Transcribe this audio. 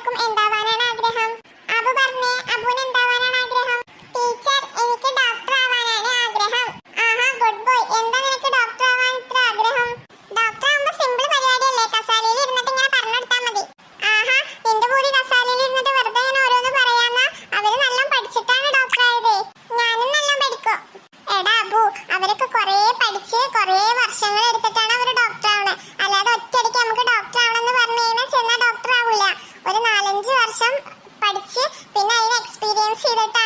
എല്ലാവർക്കും എന്താവാനാണ് ആഗ്രഹം? അബു പറഞ്ഞേ അബുവിന് എന്താവാനാണ് ആഗ്രഹം? ടീച്ചർ എനിക്ക് ഡോക്ടർ ആവാനാണ് ആഗ്രഹം. ആഹാ ഗുഡ് ബോയ് എന്താ നിനക്ക് ഡോക്ടർ ആവാൻ ഇത്ര ആഗ്രഹം? ഡോക്ടർ ആവുമ്പോ സിമ്പിൾ പരിപാടിയല്ലേ? കസാലയിൽ ഇരുന്നിട്ട് ഇങ്ങനെ പറഞ്ഞെടുത്താൽ മതി. ആഹാ എന്റെ കൂടി കസാലയിൽ ഇരുന്നിട്ട് വെറുതെ ഇങ്ങനെ ഓരോന്ന് പറയാന്ന? അവർ നല്ല പഠിച്ചിട്ടാണ് ഡോക്ടർ ആയത്. ഞാനും നല്ല പഠിക്കും. എടാ അബു അവരൊക്കെ കുറേ പഠിച്ച് കുറേ വർഷങ്ങൾ എടുത്തിട്ടാണ് ചെയ്തേട്ട